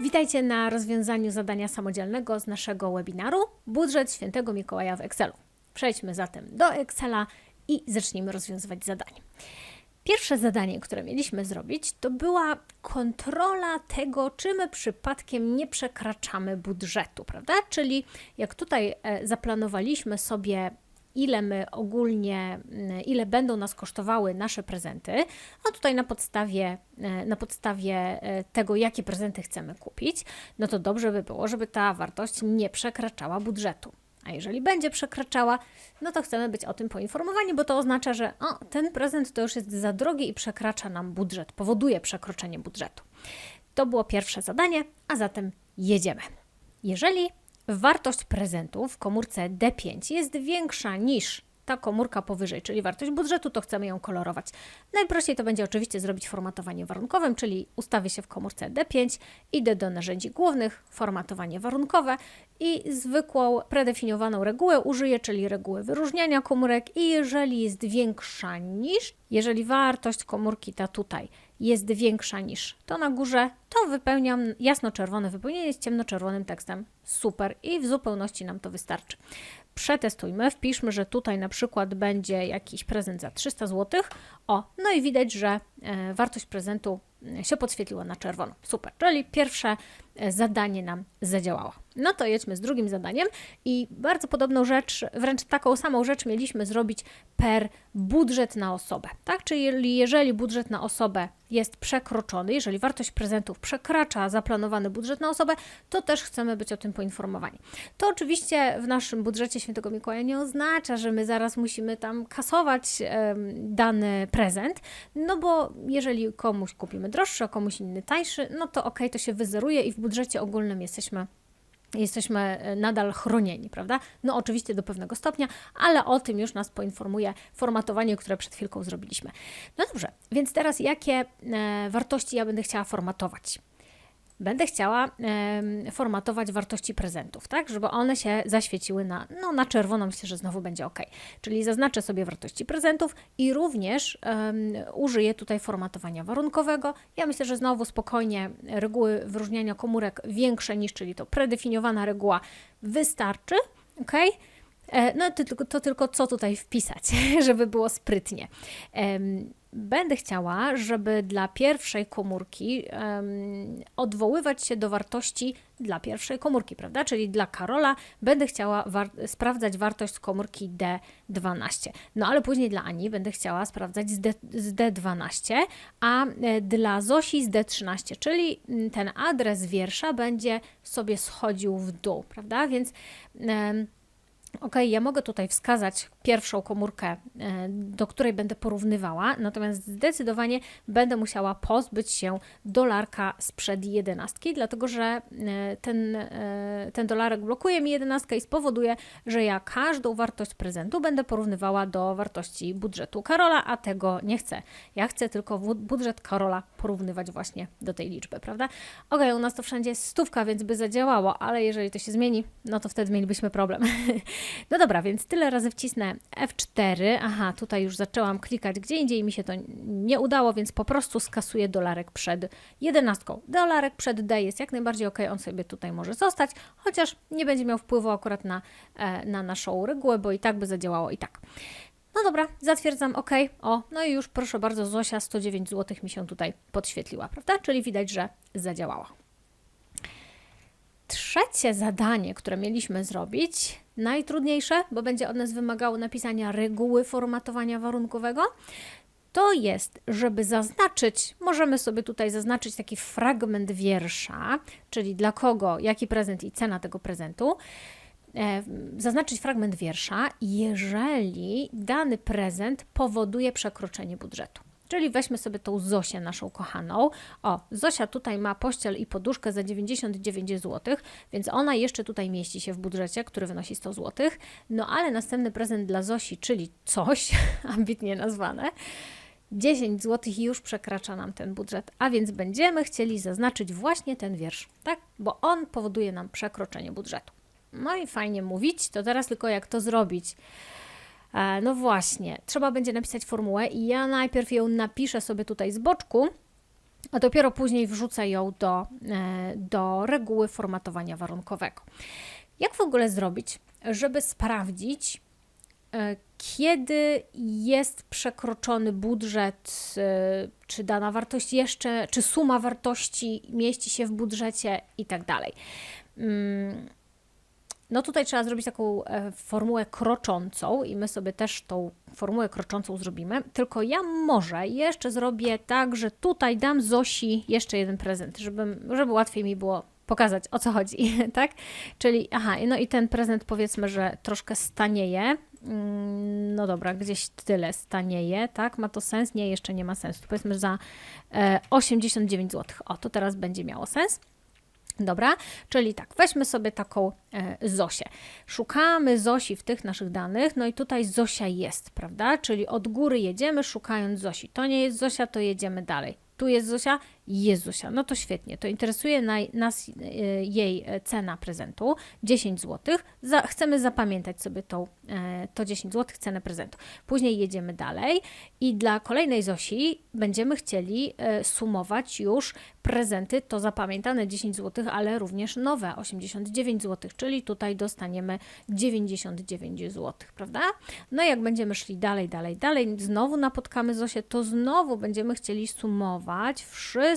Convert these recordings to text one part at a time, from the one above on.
Witajcie na rozwiązaniu zadania samodzielnego z naszego webinaru Budżet Świętego Mikołaja w Excelu. Przejdźmy zatem do Excela i zacznijmy rozwiązywać zadanie. Pierwsze zadanie, które mieliśmy zrobić, to była kontrola tego, czy my przypadkiem nie przekraczamy budżetu, prawda? Czyli jak tutaj e, zaplanowaliśmy sobie ile my ogólnie, mm, ile będą nas kosztowały nasze prezenty, a tutaj na podstawie, e, na podstawie e, tego, jakie prezenty chcemy kupić, no to dobrze by było, żeby ta wartość nie przekraczała budżetu. A jeżeli będzie przekraczała, no to chcemy być o tym poinformowani, bo to oznacza, że o, ten prezent to już jest za drogi i przekracza nam budżet, powoduje przekroczenie budżetu. To było pierwsze zadanie, a zatem jedziemy. Jeżeli wartość prezentu w komórce D5 jest większa niż ta komórka powyżej, czyli wartość budżetu, to chcemy ją kolorować. Najprościej to będzie oczywiście zrobić formatowanie warunkowym, czyli ustawię się w komórce D5, idę do narzędzi głównych, formatowanie warunkowe i zwykłą predefiniowaną regułę użyję, czyli reguły wyróżniania komórek i jeżeli jest większa niż, jeżeli wartość komórki ta tutaj jest większa niż to na górze, to wypełniam jasno-czerwone wypełnienie z ciemnoczerwonym tekstem. Super i w zupełności nam to wystarczy. Przetestujmy, wpiszmy, że tutaj na przykład będzie jakiś prezent za 300 zł. O, no i widać, że e, wartość prezentu się podświetliła na czerwono. Super, czyli pierwsze e, zadanie nam zadziałało. No to jedźmy z drugim zadaniem i bardzo podobną rzecz, wręcz taką samą rzecz mieliśmy zrobić per budżet na osobę, tak? Czyli jeżeli budżet na osobę jest przekroczony, jeżeli wartość prezentów przekracza zaplanowany budżet na osobę, to też chcemy być o tym poinformowani. To oczywiście w naszym budżecie Świętego Mikołaja nie oznacza, że my zaraz musimy tam kasować dany prezent, no bo jeżeli komuś kupimy droższy, a komuś inny tańszy, no to ok, to się wyzeruje i w budżecie ogólnym jesteśmy jesteśmy e, nadal chronieni, prawda? No oczywiście do pewnego stopnia, ale o tym już nas poinformuje formatowanie, które przed chwilką zrobiliśmy. No dobrze, więc teraz jakie e, wartości ja będę chciała formatować? Będę chciała e, formatować wartości prezentów, tak, żeby one się zaświeciły na, no, na czerwono, myślę, że znowu będzie ok. Czyli zaznaczę sobie wartości prezentów i również e, użyję tutaj formatowania warunkowego. Ja myślę, że znowu spokojnie reguły wyróżniania komórek większe niż, czyli to predefiniowana reguła wystarczy, ok. No to to tylko co tutaj wpisać, żeby było sprytnie będę chciała, żeby dla pierwszej komórki um, odwoływać się do wartości dla pierwszej komórki, prawda? Czyli dla Karola będę chciała war sprawdzać wartość komórki D12. No ale później dla Ani będę chciała sprawdzać z, D z D12, a e, dla Zosi z D13, czyli ten adres wiersza będzie sobie schodził w dół, prawda? Więc. Um, Ok, ja mogę tutaj wskazać pierwszą komórkę, e, do której będę porównywała, natomiast zdecydowanie będę musiała pozbyć się dolarka sprzed jedenastki, dlatego że e, ten, e, ten dolarek blokuje mi jedenastkę i spowoduje, że ja każdą wartość prezentu będę porównywała do wartości budżetu Karola, a tego nie chcę. Ja chcę tylko budżet Karola porównywać właśnie do tej liczby, prawda? Ok, u nas to wszędzie jest stówka, więc by zadziałało, ale jeżeli to się zmieni, no to wtedy mielibyśmy problem. No dobra, więc tyle razy wcisnę F4. Aha, tutaj już zaczęłam klikać gdzie indziej mi się to nie udało, więc po prostu skasuję dolarek przed jedenastką. Dolarek przed D jest jak najbardziej ok, on sobie tutaj może zostać, chociaż nie będzie miał wpływu akurat na, e, na naszą regułę, bo i tak by zadziałało i tak. No dobra, zatwierdzam OK. O, no i już proszę bardzo, Zosia 109 zł mi się tutaj podświetliła, prawda? Czyli widać, że zadziałała. Trzecie zadanie, które mieliśmy zrobić, najtrudniejsze, bo będzie od nas wymagało napisania reguły formatowania warunkowego, to jest, żeby zaznaczyć, możemy sobie tutaj zaznaczyć taki fragment wiersza, czyli dla kogo, jaki prezent i cena tego prezentu. E, zaznaczyć fragment wiersza, jeżeli dany prezent powoduje przekroczenie budżetu. Czyli weźmy sobie tą Zosię, naszą kochaną. O, Zosia tutaj ma pościel i poduszkę za 99 zł, więc ona jeszcze tutaj mieści się w budżecie, który wynosi 100 zł. No ale następny prezent dla Zosi, czyli coś ambitnie nazwane, 10 zł już przekracza nam ten budżet, a więc będziemy chcieli zaznaczyć właśnie ten wiersz, tak? Bo on powoduje nam przekroczenie budżetu. No i fajnie mówić, to teraz tylko jak to zrobić. E, no właśnie, trzeba będzie napisać formułę i ja najpierw ją napiszę sobie tutaj z boczku, a dopiero później wrzucę ją do, e, do reguły formatowania warunkowego. Jak w ogóle zrobić, żeby sprawdzić, e, kiedy jest przekroczony budżet, czy dana wartość jeszcze, czy suma wartości mieści się w budżecie i tak dalej. No tutaj trzeba zrobić taką e, formułę kroczącą i my sobie też tą formułę kroczącą zrobimy. Tylko ja może jeszcze zrobię tak, że tutaj dam Zosi jeszcze jeden prezent, żeby, żeby łatwiej mi było pokazać o co chodzi, tak? Czyli, aha, no i ten prezent powiedzmy, że troszkę stanieje. Mm, No dobra, gdzieś tyle stanieje, tak? Ma to sens? Nie, jeszcze nie ma sensu. Powiedzmy za e, 89 zł. O, to teraz będzie miało sens. Dobra, czyli tak, weźmy sobie taką e, Zosię. Szukamy Zosi w tych naszych danych, no i tutaj Zosia jest, prawda? Czyli od góry jedziemy szukając Zosi. To nie jest Zosia, to jedziemy dalej. Tu jest Zosia, jest Zosia. No to świetnie, to interesuje na, nas e, jej cena prezentu 10 zł. Chcemy zapamiętać sobie tą, e, to 10 zł cenę prezentu. Później jedziemy dalej i dla kolejnej Zosi będziemy chcieli e, sumować już prezenty, to zapamiętane 10 zł, ale również nowe 89 zł, czyli tutaj dostaniemy 99 zł, prawda? No jak będziemy szli dalej, dalej, dalej, znowu napotkamy Zosię, to znowu będziemy chcieli sumować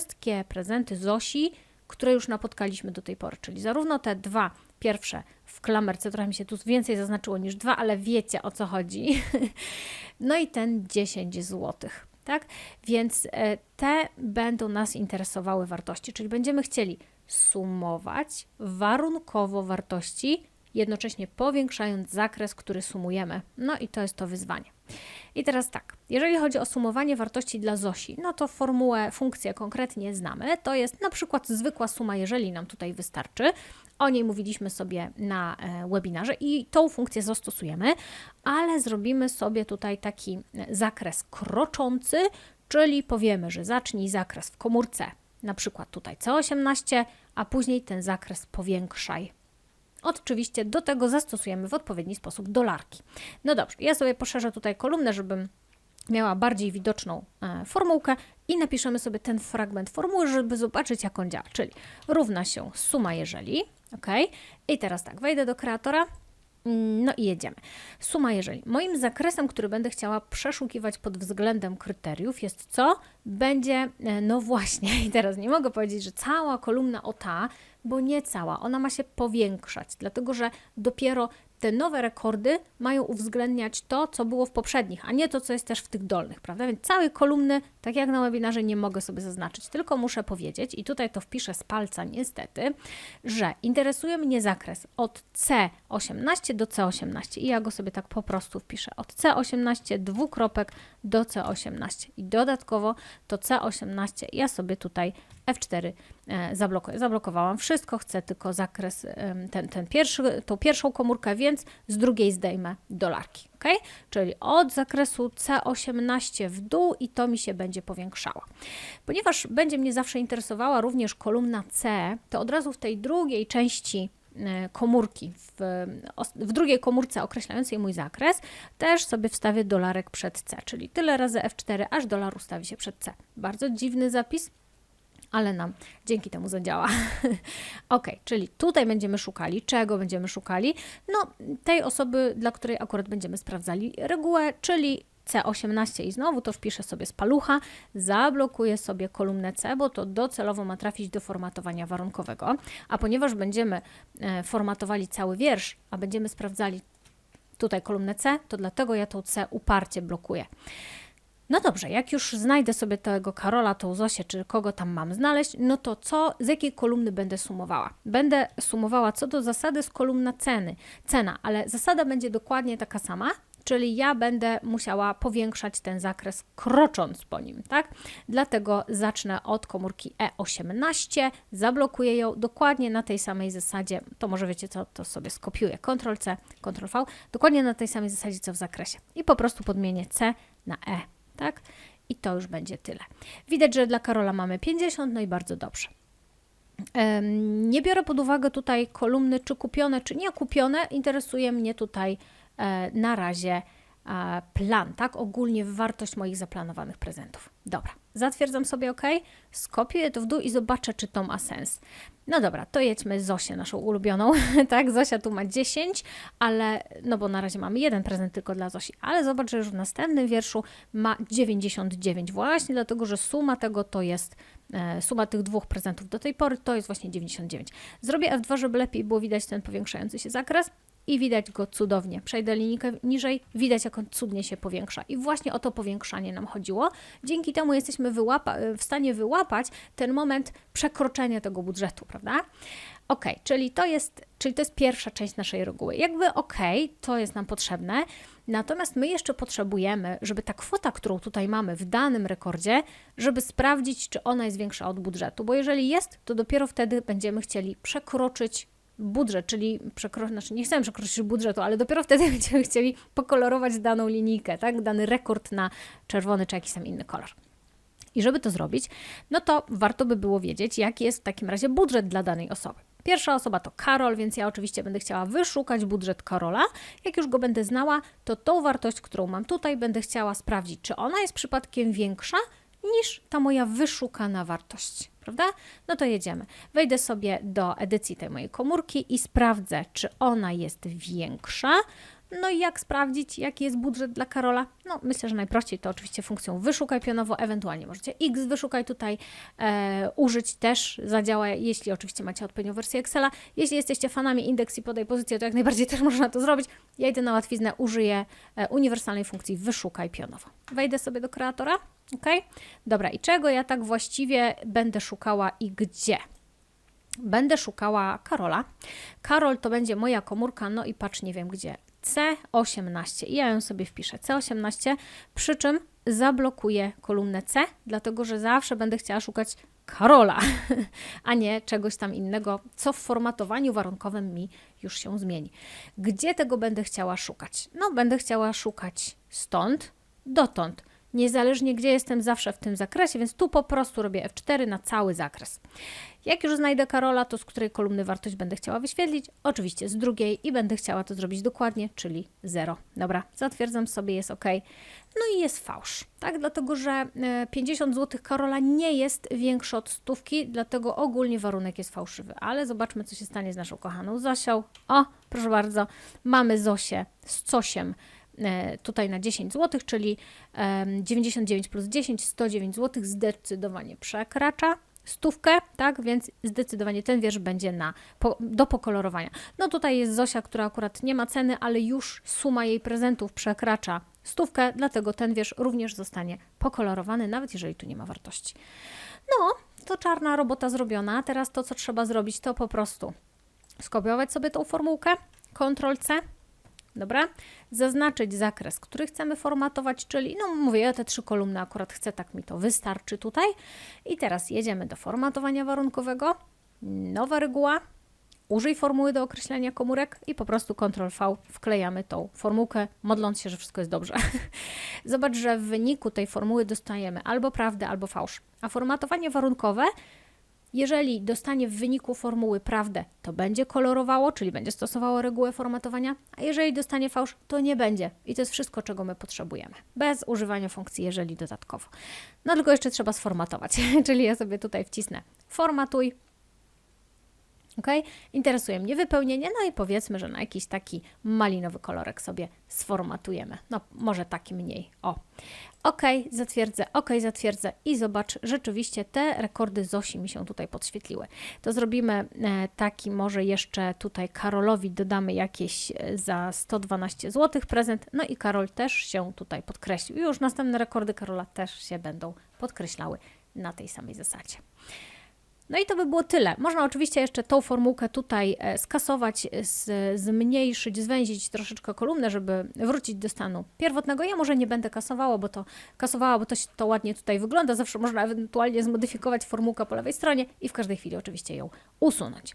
wszystkie prezenty Zosi, które już napotkaliśmy do tej pory, czyli zarówno te dwa pierwsze w klamerce, trochę mi się tu więcej zaznaczyło niż dwa, ale wiecie o co chodzi. No i ten 10 złotych tak? Więc e, te będą nas interesowały wartości, czyli będziemy chcieli sumować warunkowo wartości, jednocześnie powiększając zakres, który sumujemy. No i to jest to wyzwanie. I teraz tak, jeżeli chodzi o sumowanie wartości dla Zosi, no to formułę, funkcję konkretnie znamy. To jest na przykład zwykła suma, jeżeli nam tutaj wystarczy. O niej mówiliśmy sobie na e, webinarze i tą funkcję zastosujemy, ale zrobimy sobie tutaj taki e, zakres kroczący, czyli powiemy, że zacznij zakres w komórce, na przykład tutaj C18, a później ten zakres powiększaj. Oczywiście do tego zastosujemy w odpowiedni sposób dolarki. No dobrze, ja sobie poszerzę tutaj kolumnę, żebym miała bardziej widoczną e, formułkę i napiszemy sobie ten fragment formuły, żeby zobaczyć jak on działa, czyli równa się suma jeżeli, ok? I teraz tak, wejdę do kreatora, no i jedziemy. Suma jeżeli. Moim zakresem, który będę chciała przeszukiwać pod względem kryteriów jest co? Będzie, e, no właśnie, i teraz nie mogę powiedzieć, że cała kolumna o ta, bo nie cała, ona ma się powiększać, dlatego że dopiero te nowe rekordy mają uwzględniać to, co było w poprzednich, a nie to, co jest też w tych dolnych, prawda? Więc całej kolumny, tak jak na webinarze, nie mogę sobie zaznaczyć, tylko muszę powiedzieć, i tutaj to wpiszę z palca niestety, że interesuje mnie zakres od C18 do C18 i ja go sobie tak po prostu wpiszę. Od C18 dwukropek do C18 i dodatkowo to C18 ja sobie tutaj F4 e, zablokuję. Zablokowałam wszystko, chcę tylko zakres, ten, ten pierwszy, tą pierwszą komórkę, więc z drugiej zdejmę dolarki. ok? Czyli od zakresu C18 w dół i to mi się będzie powiększało. Ponieważ będzie mnie zawsze interesowała również kolumna C, to od razu w tej drugiej części e, komórki, w, w drugiej komórce określającej mój zakres, też sobie wstawię dolarek przed C, czyli tyle razy F4, aż dolar ustawi się przed C. Bardzo dziwny zapis, ale nam dzięki temu zadziała. ok, czyli tutaj będziemy szukali. Czego będziemy szukali? No, tej osoby, dla której akurat będziemy sprawdzali regułę, czyli C18 i znowu to wpiszę sobie z palucha, zablokuję sobie kolumnę C, bo to docelowo ma trafić do formatowania warunkowego, a ponieważ będziemy e, formatowali cały wiersz, a będziemy sprawdzali tutaj kolumnę C, to dlatego ja tą C uparcie blokuję. No dobrze, jak już znajdę sobie tego Karola, tą Zosię, czy kogo tam mam znaleźć, no to co, z jakiej kolumny będę sumowała? Będę sumowała co do zasady z kolumna ceny, cena, ale zasada będzie dokładnie taka sama, czyli ja będę musiała powiększać ten zakres krocząc po nim, tak? Dlatego zacznę od komórki E18, zablokuję ją dokładnie na tej samej zasadzie, to może wiecie co, to sobie skopiuję, Ctrl-C, Ctrl-V, dokładnie na tej samej zasadzie co w zakresie i po prostu podmienię C na E tak? I to już będzie tyle. Widać, że dla Karola mamy 50, no i bardzo dobrze. Nie biorę pod uwagę tutaj kolumny, czy kupione, czy nie kupione. Interesuje mnie tutaj e, na razie plan, tak? Ogólnie wartość moich zaplanowanych prezentów. Dobra, zatwierdzam sobie OK, skopiuję to w dół i zobaczę, czy to ma sens. No dobra, to jedźmy Zosię, naszą ulubioną, tak? Zosia tu ma 10, ale, no bo na razie mamy jeden prezent tylko dla Zosi, ale zobacz, że już w następnym wierszu ma 99, właśnie dlatego, że suma tego to jest, e, suma tych dwóch prezentów do tej pory to jest właśnie 99. Zrobię F2, żeby lepiej było widać ten powiększający się zakres i widać go cudownie. Przejdę linijkę niżej, widać jak on cudnie się powiększa. I właśnie o to powiększanie nam chodziło. Dzięki temu jesteśmy wyłapa- w stanie wyłapać ten moment przekroczenia tego budżetu, prawda? Ok, czyli to jest, czyli to jest pierwsza część naszej reguły. Jakby ok, to jest nam potrzebne, natomiast my jeszcze potrzebujemy, żeby ta kwota, którą tutaj mamy w danym rekordzie, żeby sprawdzić, czy ona jest większa od budżetu, bo jeżeli jest, to dopiero wtedy będziemy chcieli przekroczyć budżet, czyli przekro... znaczy nie chcemy przekroczyć budżetu, ale dopiero wtedy będziemy chcieli pokolorować daną linijkę, tak? dany rekord na czerwony czy jakiś tam inny kolor. I żeby to zrobić, no to warto by było wiedzieć, jaki jest w takim razie budżet dla danej osoby. Pierwsza osoba to Karol, więc ja oczywiście będę chciała wyszukać budżet Karola. Jak już go będę znała, to tą wartość, którą mam tutaj, będę chciała sprawdzić, czy ona jest przypadkiem większa niż ta moja wyszukana wartość, prawda? No to jedziemy. Wejdę sobie do edycji tej mojej komórki i sprawdzę, czy ona jest większa. No i jak sprawdzić, jaki jest budżet dla Karola? No myślę, że najprościej to oczywiście funkcją wyszukaj pionowo, ewentualnie możecie X wyszukaj tutaj e, użyć też, zadziała, jeśli oczywiście macie odpowiednią wersję Excela. Jeśli jesteście fanami indeks i podaj pozycję, to jak najbardziej też można to zrobić. Ja idę na łatwiznę, użyję e, uniwersalnej funkcji wyszukaj pionowo. Wejdę sobie do kreatora, ok? Dobra, i czego ja tak właściwie będę szukała i gdzie? Będę szukała Karola. Karol to będzie moja komórka, no i patrz, nie wiem gdzie. C18 i ja ją sobie wpiszę. C18, przy czym zablokuję kolumnę C, dlatego że zawsze będę chciała szukać Karola, a nie czegoś tam innego, co w formatowaniu warunkowym mi już się zmieni. Gdzie tego będę chciała szukać? No, będę chciała szukać stąd dotąd niezależnie gdzie jestem zawsze w tym zakresie, więc tu po prostu robię F4 na cały zakres. Jak już znajdę Karola, to z której kolumny wartość będę chciała wyświetlić? Oczywiście z drugiej i będę chciała to zrobić dokładnie, czyli 0. Dobra, zatwierdzam sobie, jest OK. No i jest fałsz, tak? Dlatego, że 50 zł Karola nie jest większy od stówki, dlatego ogólnie warunek jest fałszywy. Ale zobaczmy, co się stanie z naszą kochaną Zosią. O, proszę bardzo, mamy Zosię z Cosiem tutaj na 10 zł, czyli 99 plus 10, 109 zł zdecydowanie przekracza stówkę, tak, więc zdecydowanie ten wiersz będzie na, po, do pokolorowania. No tutaj jest Zosia, która akurat nie ma ceny, ale już suma jej prezentów przekracza stówkę, dlatego ten wiersz również zostanie pokolorowany, nawet jeżeli tu nie ma wartości. No, to czarna robota zrobiona. Teraz to, co trzeba zrobić, to po prostu skopiować sobie tą formułkę, Ctrl C, Dobra? Zaznaczyć zakres, który chcemy formatować, czyli, no mówię, ja te trzy kolumny akurat chcę, tak mi to wystarczy tutaj. I teraz jedziemy do formatowania warunkowego. Nowa reguła. Użyj formuły do określenia komórek i po prostu Ctrl-V wklejamy tą formułkę, modląc się, że wszystko jest dobrze. Zobacz, że w wyniku tej formuły dostajemy albo prawdę, albo fałsz. A formatowanie warunkowe jeżeli dostanie w wyniku formuły prawdę, to będzie kolorowało, czyli będzie stosowało regułę formatowania, a jeżeli dostanie fałsz, to nie będzie. I to jest wszystko, czego my potrzebujemy, bez używania funkcji jeżeli dodatkowo. No tylko jeszcze trzeba sformatować, czyli ja sobie tutaj wcisnę formatuj, Ok? Interesuje mnie wypełnienie, no i powiedzmy, że na jakiś taki malinowy kolorek sobie sformatujemy. No, może taki mniej. O. OK, zatwierdzę, OK, zatwierdzę i zobacz, rzeczywiście te rekordy Zosi mi się tutaj podświetliły. To zrobimy e, taki, może jeszcze tutaj Karolowi dodamy jakieś e, za 112 zł prezent, no i Karol też się tutaj podkreślił. Już następne rekordy Karola też się będą podkreślały na tej samej zasadzie. No i to by było tyle. Można oczywiście jeszcze tą formułkę tutaj e, skasować, zmniejszyć, zwęzić troszeczkę kolumnę, żeby wrócić do stanu pierwotnego. Ja może nie będę kasowała, bo to kasowała, bo to, to ładnie tutaj wygląda. Zawsze można ewentualnie zmodyfikować formułkę po lewej stronie i w każdej chwili oczywiście ją usunąć.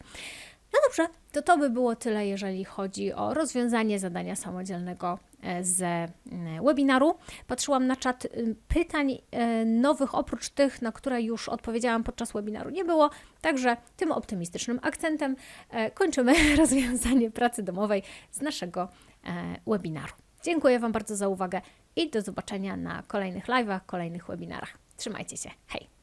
No dobrze, to to by było tyle, jeżeli chodzi o rozwiązanie zadania samodzielnego e, z e, webinaru. Patrzyłam na czat y, pytań e, nowych, oprócz tych, na które już odpowiedziałam podczas webinaru nie było, także tym optymistycznym akcentem kończymy rozwiązanie pracy domowej z naszego webinaru. Dziękuję Wam bardzo za uwagę i do zobaczenia na kolejnych live'ach, kolejnych webinarach. Trzymajcie się. Hej!